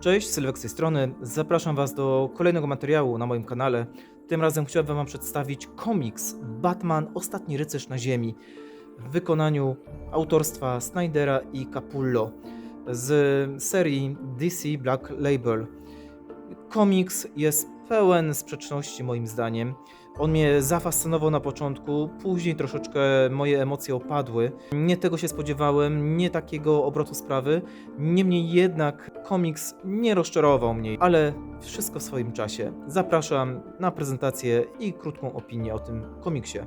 Cześć, Sylwek z tej strony. Zapraszam Was do kolejnego materiału na moim kanale. Tym razem chciałbym Wam przedstawić komiks Batman Ostatni Rycerz na Ziemi w wykonaniu autorstwa Snydera i Capullo z serii DC Black Label. Komiks jest pełen sprzeczności moim zdaniem. On mnie zafascynował na początku, później troszeczkę moje emocje opadły. Nie tego się spodziewałem, nie takiego obrotu sprawy. Niemniej jednak komiks nie rozczarował mnie, ale wszystko w swoim czasie. Zapraszam na prezentację i krótką opinię o tym komiksie.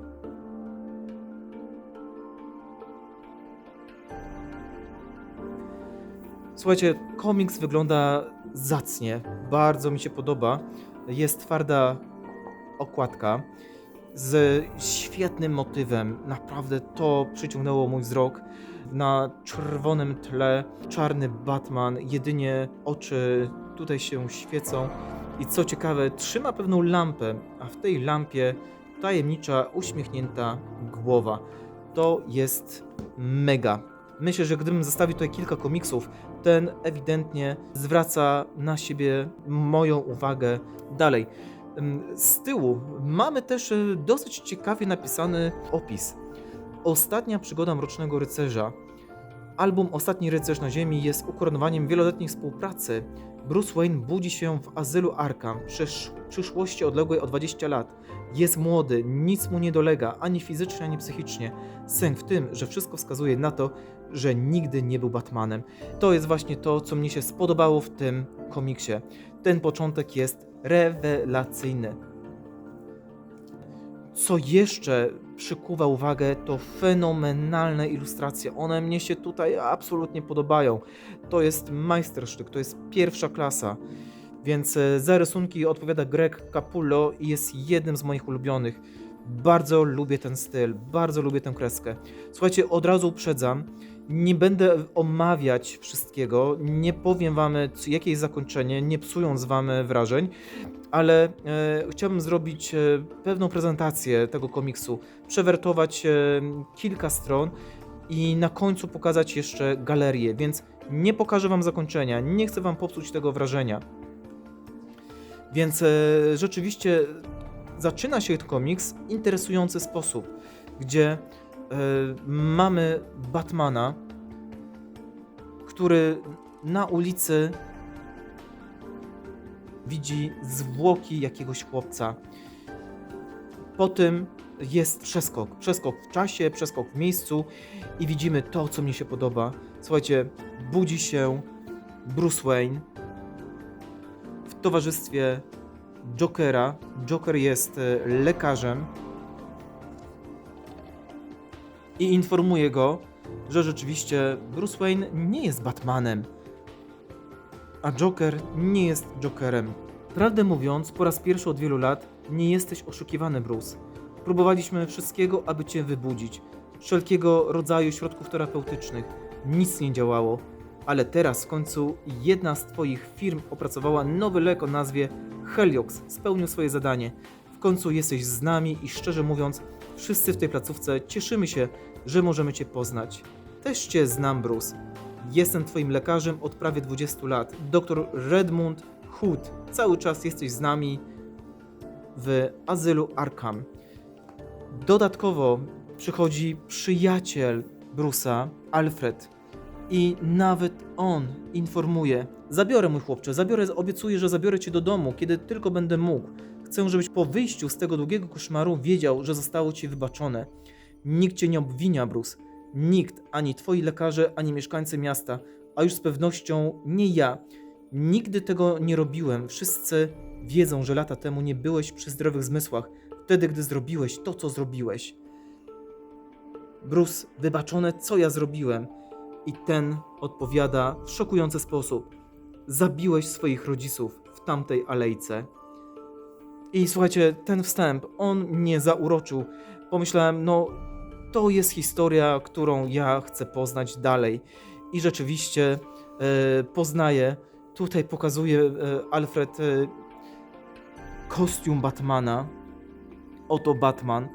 Słuchajcie, komiks wygląda zacnie, bardzo mi się podoba. Jest twarda okładka z świetnym motywem. Naprawdę to przyciągnęło mój wzrok. Na czerwonym tle czarny Batman, jedynie oczy tutaj się świecą. I co ciekawe, trzyma pewną lampę, a w tej lampie tajemnicza, uśmiechnięta głowa. To jest mega. Myślę, że gdybym zostawił tutaj kilka komiksów, ten ewidentnie zwraca na siebie moją uwagę dalej. Z tyłu mamy też y, dosyć ciekawie napisany opis. Ostatnia przygoda Mrocznego Rycerza. Album Ostatni Rycerz na Ziemi jest ukoronowaniem wieloletniej współpracy. Bruce Wayne budzi się w azylu Arkham, przysz przyszłości odległej o 20 lat. Jest młody, nic mu nie dolega, ani fizycznie, ani psychicznie. Sęk w tym, że wszystko wskazuje na to, że nigdy nie był Batmanem. To jest właśnie to, co mnie się spodobało w tym komiksie. Ten początek jest rewelacyjny. Co jeszcze przykuwa uwagę, to fenomenalne ilustracje. One mnie się tutaj absolutnie podobają. To jest majstersztyk, to jest pierwsza klasa. Więc e, za rysunki odpowiada Greg Capullo i jest jednym z moich ulubionych. Bardzo lubię ten styl, bardzo lubię tę kreskę. Słuchajcie, od razu uprzedzam, nie będę omawiać wszystkiego, nie powiem wam, jakie jest zakończenie, nie psując wam e, wrażeń, ale e, chciałbym zrobić e, pewną prezentację tego komiksu, przewertować e, kilka stron i na końcu pokazać jeszcze galerię, więc nie pokażę wam zakończenia, nie chcę wam popsuć tego wrażenia. Więc e, rzeczywiście zaczyna się ten komiks w interesujący sposób, gdzie mamy Batmana, który na ulicy widzi zwłoki jakiegoś chłopca. Po tym jest przeskok. Przeskok w czasie, przeskok w miejscu i widzimy to, co mnie się podoba. Słuchajcie, budzi się Bruce Wayne w towarzystwie Jokera. Joker jest e, lekarzem i informuje go, że rzeczywiście Bruce Wayne nie jest Batmanem, a Joker nie jest Jokerem. Prawdę mówiąc, po raz pierwszy od wielu lat nie jesteś oszukiwany, Bruce. Próbowaliśmy wszystkiego, aby cię wybudzić. Wszelkiego rodzaju środków terapeutycznych. Nic nie działało. Ale teraz w końcu jedna z twoich firm opracowała nowy lek o nazwie Heliox. Spełnił swoje zadanie. W końcu jesteś z nami i szczerze mówiąc, wszyscy w tej placówce cieszymy się, że możemy cię poznać. Też cię znam, Bruce. Jestem twoim lekarzem od prawie 20 lat. Dr Redmond Hood. Cały czas jesteś z nami w azylu Arkham. Dodatkowo przychodzi przyjaciel Bruce'a, Alfred. I nawet on informuje: Zabiorę mój chłopcze, zabiorę, obiecuję, że zabiorę cię do domu, kiedy tylko będę mógł. Chcę, żebyś po wyjściu z tego długiego koszmaru wiedział, że zostało ci wybaczone. Nikt cię nie obwinia, Bruce. Nikt, ani twoi lekarze, ani mieszkańcy miasta, a już z pewnością nie ja. Nigdy tego nie robiłem. Wszyscy wiedzą, że lata temu nie byłeś przy zdrowych zmysłach, wtedy gdy zrobiłeś to, co zrobiłeś. Bruce, wybaczone, co ja zrobiłem. I ten odpowiada w szokujący sposób. Zabiłeś swoich rodziców w tamtej alejce. I słuchajcie, ten wstęp, on mnie zauroczył. Pomyślałem, no, to jest historia, którą ja chcę poznać dalej. I rzeczywiście e, poznaję. Tutaj pokazuje e, Alfred e, kostium Batmana. Oto Batman.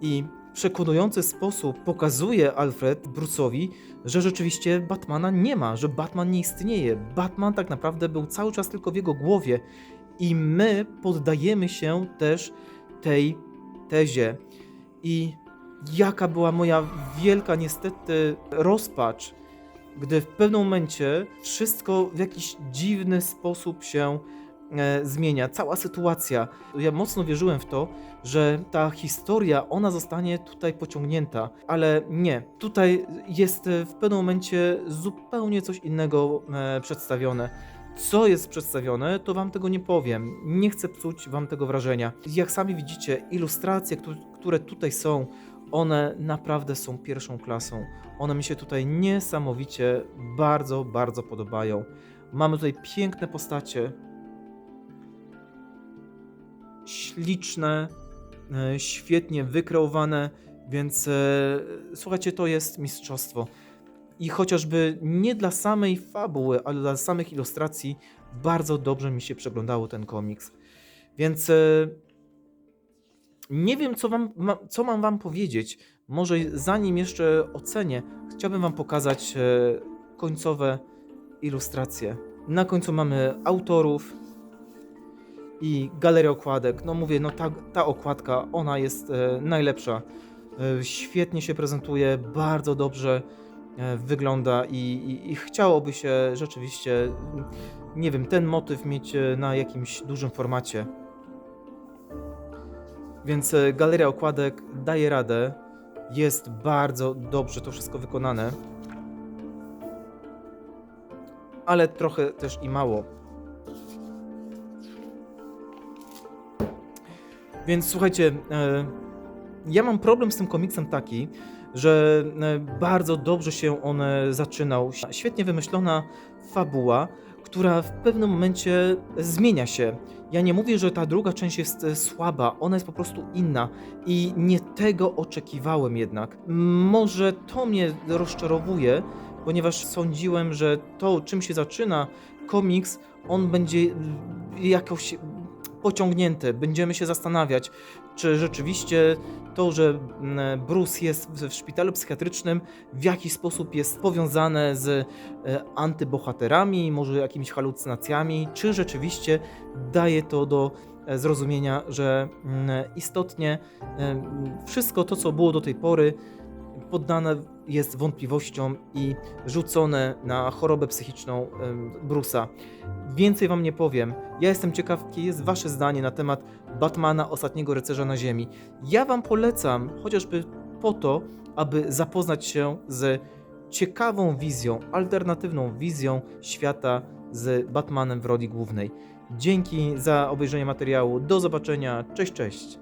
I przekonujący sposób pokazuje Alfred Bruce'owi, że rzeczywiście Batmana nie ma, że Batman nie istnieje. Batman tak naprawdę był cały czas tylko w jego głowie i my poddajemy się też tej tezie. I jaka była moja wielka niestety rozpacz, gdy w pewnym momencie wszystko w jakiś dziwny sposób się e, zmienia, cała sytuacja. Ja mocno wierzyłem w to, że ta historia, ona zostanie tutaj pociągnięta, ale nie. Tutaj jest w pewnym momencie zupełnie coś innego e, przedstawione. Co jest przedstawione, to wam tego nie powiem. Nie chcę psuć wam tego wrażenia. Jak sami widzicie, ilustracje, któ- które tutaj są, one naprawdę są pierwszą klasą. One mi się tutaj niesamowicie bardzo, bardzo podobają. Mamy tutaj piękne postacie, śliczne, e, świetnie wykreowane, więc e, słuchajcie, to jest mistrzostwo. I chociażby nie dla samej fabuły, ale dla samych ilustracji, bardzo dobrze mi się przeglądało ten komiks. Więc e, nie wiem, co, wam, co mam wam powiedzieć. Może zanim jeszcze ocenię, chciałbym wam pokazać e, końcowe ilustracje. Na końcu mamy autorów i galerię okładek. No mówię, no ta, ta okładka, ona jest e, najlepsza. Świetnie się prezentuje, bardzo dobrze wygląda i, i, i chciałoby się rzeczywiście, nie wiem, ten motyw mieć e, na jakimś dużym formacie. Więc e, galeria okładek daje radę. Jest bardzo dobrze to wszystko wykonane. Ale trochę też i mało. Więc słuchajcie, e, ja mam problem z tym komiksem taki, że e, bardzo dobrze się on e, zaczynał. Świetnie wymyślona fabuła, która w pewnym momencie zmienia się. Ja nie mówię, że ta druga część jest e, słaba, ona jest po prostu inna i nie tego oczekiwałem jednak. Może to mnie rozczarowuje, ponieważ sądziłem, że to, czym się zaczyna komiks, on będzie mm, jakoś pociągnięty. Będziemy się zastanawiać, czy rzeczywiście to, że mm, Bruce jest w szpitalu psychiatrycznym, w jakiś sposób jest powiązane z e, antybohaterami, może jakimiś halucynacjami, czy rzeczywiście daje to do e, zrozumienia, że mm, istotnie e, wszystko to, co było do tej pory, poddane jest wątpliwościom i rzucone na chorobę psychiczną Bruce'a. Więcej wam nie powiem. Ja jestem ciekaw, jakie jest wasze zdanie na temat Batmana, ostatniego rycerza na ziemi. Ja wam polecam, chociażby po to, aby zapoznać się z ciekawą wizją, alternatywną wizją świata z Batmanem w roli głównej. Dzięki za obejrzenie materiału. Do zobaczenia. Cześć, cześć.